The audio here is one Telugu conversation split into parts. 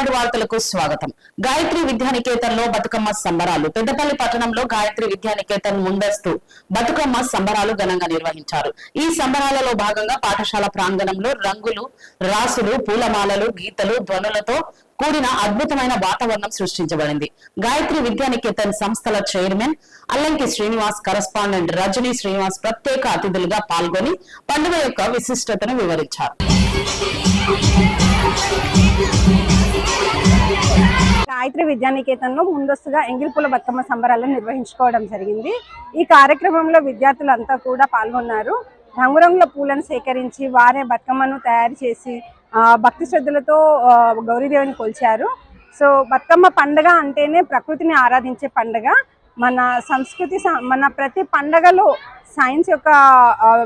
ఈనాడు వార్తలకు స్వాగతం. గాయత్రి విద్యానికేతన్లో బతుకమ్మ సంబరాలు. పెద్దపల్లి పట్టణంలో గాయత్రి విద్యానికేతన్ ముందస్తు బతుకమ్మ సంబరాలు ఘనంగా నిర్వహించారు. ఈ సంబరాలలో భాగంగా పాఠశాల ప్రాంగణంలో రంగులు రాసులు పూలమాలలు గీతలు ధ్వనులతో కూడిన అద్భుతమైన వాతావరణం సృష్టించబడింది. గాయత్రి విద్యానికేతన్ సంస్థల చైర్మన్ అల్లంకి శ్రీనివాస్ కరస్పాండెంట్ రజనీ శ్రీనివాస్ ప్రత్యేక అతిథులుగా పాల్గొని పండుగ యొక్క విశిష్టతను వివరించారు. గాయత్రి విద్యానికేతన్లో ముందస్తుగా ఎంగిల్పుల బతుకమ్మ సంబరాలను నిర్వహించుకోవడం జరిగింది. ఈ కార్యక్రమంలో విద్యార్థులంతా కూడా పాల్గొన్నారు. రంగురంగుల పూలను సేకరించి వారే బతుకమ్మను తయారు చేసి భక్తి శ్రద్ధలతో గౌరీదేవిని కొలిచారు. సో బతుకమ్మ పండగ అంటేనే ప్రకృతిని ఆరాధించే పండగ. మన సంస్కృతి స- మన ప్రతి పండగలో సైన్స్ యొక్క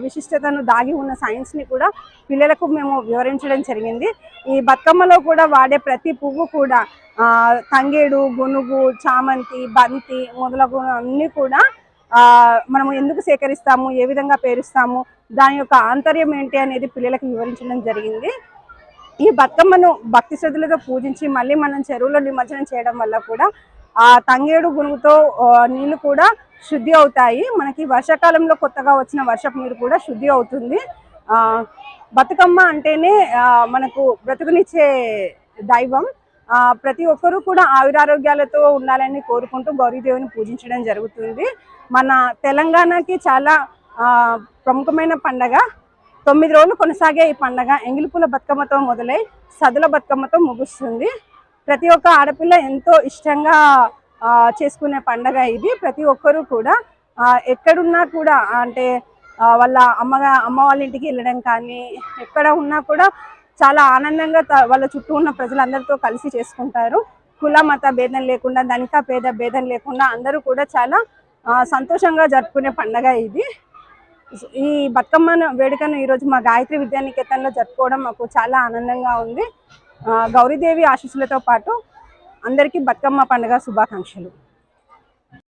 విశిష్టతను దాగి ఉన్న సైన్స్ని కూడా పిల్లలకు మేము వివరించడం జరిగింది. ఈ బతుకమ్మలో కూడా వాడే ప్రతి పువ్వు కూడా తంగేడు గునుగు చామంతి బంతి మొదలగు అన్నీ కూడా మనము ఎందుకు సేకరిస్తాము ఏ విధంగా పేరుస్తాము దాని యొక్క ఆంతర్యం ఏంటి అనేది పిల్లలకు వివరించడం జరిగింది. ఈ బతుకమ్మను భక్తి శ్రద్ధలతో పూజించి మళ్ళీ మనం చెరువులో నిమజ్జనం చేయడం వల్ల కూడా ఆ తంగేడు గునుగుతో నీళ్ళు కూడా శుద్ధి అవుతాయి. మనకి వర్షాకాలంలో కొత్తగా వచ్చిన వర్షపు నీరు కూడా శుద్ధి అవుతుంది. ఆ, బతుకమ్మ అంటేనే మనకు బ్రతుకునిచ్చే దైవం. ఆ, ప్రతి ఒక్కరూ కూడా ఆయురారోగ్యాలతో ఉండాలని కోరుకుంటూ గౌరీదేవిని పూజించడం జరుగుతుంది. మన తెలంగాణకి చాలా ప్రముఖమైన పండగ. తొమ్మిది రోజులు కొనసాగే ఈ పండగ. ఎంగిలిపూల బతుకమ్మతో మొదలై సదుల బతుకమ్మతో ముగుస్తుంది. ప్రతి ఒక్క ఆడపిల్ల ఎంతో ఇష్టంగా చేసుకునే పండగ ఇది. ప్రతి ఒక్కరూ కూడా ఎక్కడున్నా కూడా అంటే వాళ్ళ అమ్మగా అమ్మ వాళ్ళ ఇంటికి వెళ్ళడం కానీ ఎక్కడ ఉన్నా కూడా చాలా ఆనందంగా త- వాళ్ళ చుట్టూ ఉన్న ప్రజలందరితో కలిసి చేసుకుంటారు. కుల మత భేదం లేకుండా ధనిక పేద భేదం లేకుండా అందరూ కూడా చాలా సంతోషంగా జరుపుకునే పండగ ఇది. ఈ బతుకమ్మను వేడుకను ఈరోజు మా గాయత్రి విద్యానికేతన్లో జరుపుకోవడం మాకు చాలా ఆనందంగా ఉంది. గౌరీదేవి ఆశీస్సులతో పాటు అందరికీ బతుకమ్మ పండుగ శుభాకాంక్షలు.